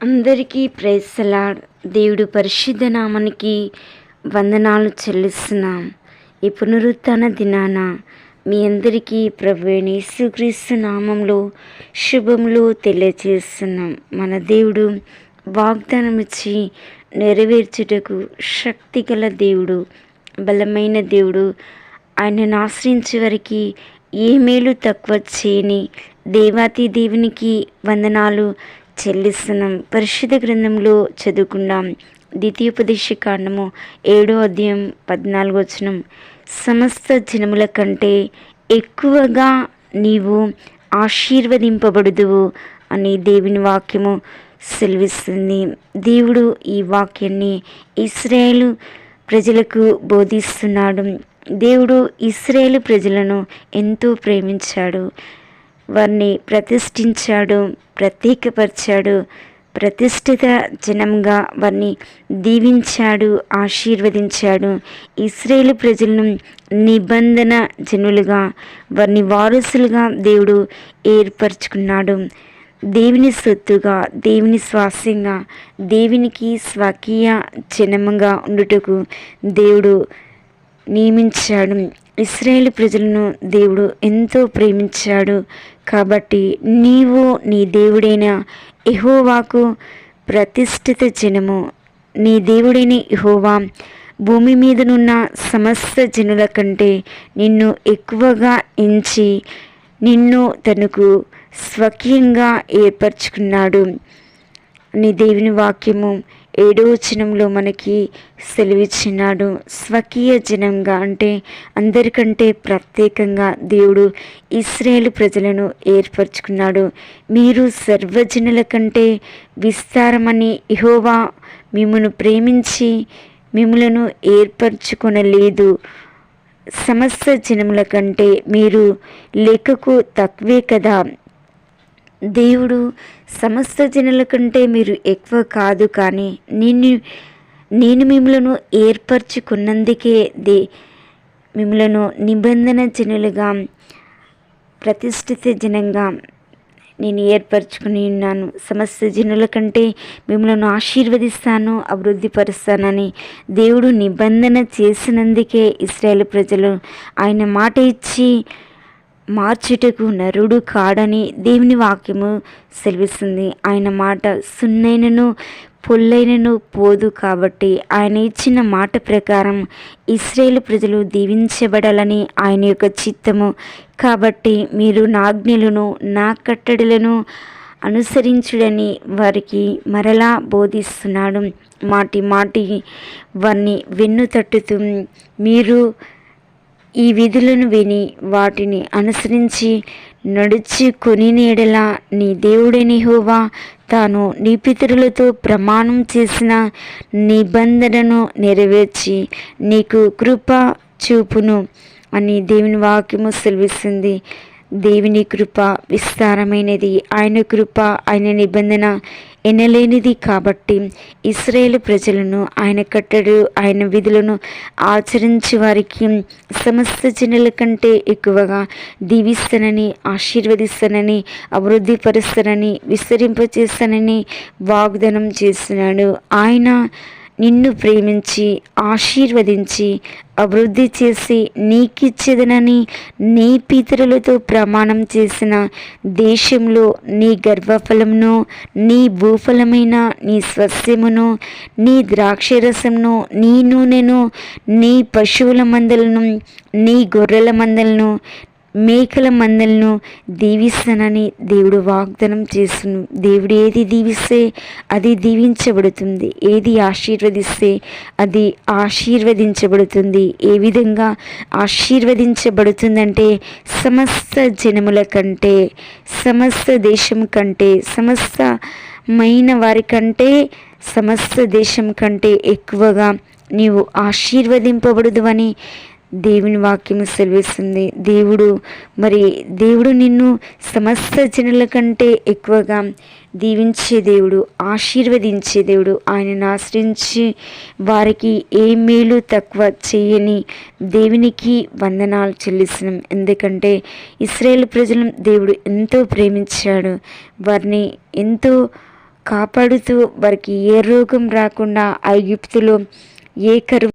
అందరికీ ప్రైసలాడ్ దేవుడు పరిశుద్ధ నామానికి వందనాలు చెల్లిస్తున్నాం. ఈ పునరుత్న దినాన మీ అందరికీ ప్రభు యేసుక్రీస్తు నామంలో శుభములు తెలియజేస్తున్నాం. మన దేవుడు వాగ్దానం ఇచ్చి నెరవేర్చుటకు శక్తి గల దేవుడు బలమైన దేవుడు. ఆయనను ఆశ్రయించే వారికి ఏ మేలు తక్కువ చేయని దేవాతి దేవునికి వందనాలు చెల్లిస్తున్నాం. పరిశుద్ధ గ్రంథంలో చదువుకుందాం. ద్వితీయోపదేశ కాండము ఏడో అధ్యాయం పద్నాలుగు వచనం. సమస్త జనముల కంటే ఎక్కువగా నీవు ఆశీర్వదింపబడుదువు అని దేవుని వాక్యము సెలవిస్తుంది. దేవుడు ఈ వాక్యాన్ని ఇస్రాయేలు ప్రజలకు బోధిస్తున్నాడు. దేవుడు ఇస్రాయేలు ప్రజలను ఎంతో ప్రేమించాడు. వారిని ప్రతిష్ఠించాడు ప్రత్యేకపరిచాడు ప్రతిష్ఠిత జనంగా వారిని దీవించాడు ఆశీర్వదించాడు. ఇస్రాయేల్ ప్రజలను నిబంధన జనులుగా వారిని వారసులుగా దేవుడు ఏర్పరచుకున్నాడు. దేవుని సొత్తుగా దేవుని స్వాస్యంగా దేవునికి స్వకీయ జనముగా ఉండుటకు దేవుడు నియమించాడు. ఇస్రాయేల్ ప్రజలను దేవుడు ఎంతో ప్రేమించాడు. కాబట్టి నీవు నీ దేవుడైన ఎహోవాకు ప్రతిష్ఠిత జనము. నీ దేవుడైన ఎహోవా భూమి మీదనున్న సమస్త జనుల కంటే నిన్ను ఎక్కువగా ఎంచి నిన్ను తనకు స్వకీయంగా ఏర్పరచుకున్నాడు. నీ దేవుని వాక్యము ఏడో వచనంలో మనకి సెలవిచ్చినాడు. స్వకీయ జనంగా అంటే అందరికంటే ప్రత్యేకంగా దేవుడు ఇస్రాయేల్ ప్రజలను ఏర్పరచుకున్నాడు. మీరు సర్వజనుల కంటే విస్తారమని ఇహోవా మిమ్మను ప్రేమించి మిమ్మలను ఏర్పరచుకొనలేదు. సమస్త జనముల కంటే మీరు లెక్కకు తక్కువే కదా. దేవుడు సమస్త జనుల కంటే మీరు ఎక్కువ కాదు కానీ నేను నేను మిమ్మలను ఏర్పరచుకున్నందుకే దే మిమ్మలను నిబంధన జనులుగా ప్రతిష్ఠిత జనంగా నేను ఏర్పరచుకుని ఉన్నాను. సమస్త జనుల కంటే మిమ్మల్ని ఆశీర్వదిస్తాను అభివృద్ధిపరుస్తానని దేవుడు నిబంధన చేసినందుకే ఇస్రాయేల్ ప్రజలు ఆయన మాట ఇచ్చి మార్చుటకు నరుడు కాడని దేవుని వాక్యము సెలవిస్తుంది. ఆయన మాట సున్నైనను పొల్లైనను పోదు కాబట్టి ఆయన ఇచ్చిన మాట ప్రకారం ఇస్రాయేల్ ప్రజలు దీవించబడాలని ఆయన యొక్క చిత్తము. కాబట్టి మీరు నాజ్ఞలను నా కట్టడలను అనుసరించుడని వారికి మరలా బోధిస్తున్నాడు మాటి మాటి వారిని వెన్ను తట్టుతూ మీరు ఈ విధులను విని వాటిని అనుసరించి నడుచి కొని నీడలా నీ దేవుడని హోవా తాను నీ పితరులతో ప్రమాణం చేసిన నిబంధనను నెరవేర్చి నీకు కృప చూపును అని దేవుని వాక్యము సెలవిస్తుంది. దేవుని కృప విస్తారమైనది. ఆయన కృప ఆయన నిబంధన ఎనలేనిది కాబట్టి ఇస్రాయేల్ ప్రజలను ఆయన కట్టడు ఆయన విధులను ఆచరించి వారికి సమస్త జనుల కంటే ఎక్కువగా దీవిస్తానని ఆశీర్వదిస్తానని అభివృద్ధిపరుస్తానని విస్తరింపచేస్తానని వాగ్దానం చేస్తున్నాడు. ఆయన నిన్ను ప్రేమించి ఆశీర్వదించి అభివృద్ధి చేసి నీకిచ్చేదనని నీ పితరులతో ప్రమాణం చేసిన దేశంలో నీ గర్భఫలమును నీ భూఫలమైన నీ స్వస్యమును నీ ద్రాక్షరసమును నీ నూనెను నీ పశువుల మందలను నీ గొర్రెల మందలను మేకల మందలను దీవిస్తానని దేవుడు వాగ్దానం చేస్తును. దేవుడు ఏది దీవిస్తే అది దీవించబడుతుంది. ఏది ఆశీర్వదిస్తే అది ఆశీర్వదించబడుతుంది. ఏ విధంగా ఆశీర్వదించబడుతుందంటే సమస్త జనముల కంటే సమస్త దేశం కంటే సమస్తమైన వారి కంటే సమస్త దేశం కంటే ఎక్కువగా నీవు ఆశీర్వదింపబడదు అని దేవుని వాక్యము సెలవిస్తుంది. దేవుడు మరి దేవుడు నిన్ను సమస్త జనుల కంటే ఎక్కువగా దీవించే దేవుడు ఆశీర్వదించే దేవుడు. ఆయనను ఆశ్రయించి వారికి ఏ మేలు తక్కువ చేయని దేవునికి వందనాలు చెల్లిస్తున్నాం. ఎందుకంటే ఇస్రాయేల్ ప్రజలను దేవుడు ఎంతో ప్రేమించాడు. వారిని ఎంతో కాపాడుతూ వారికి ఏ రోగం రాకుండా ఐగుప్తులో ఏ కరువు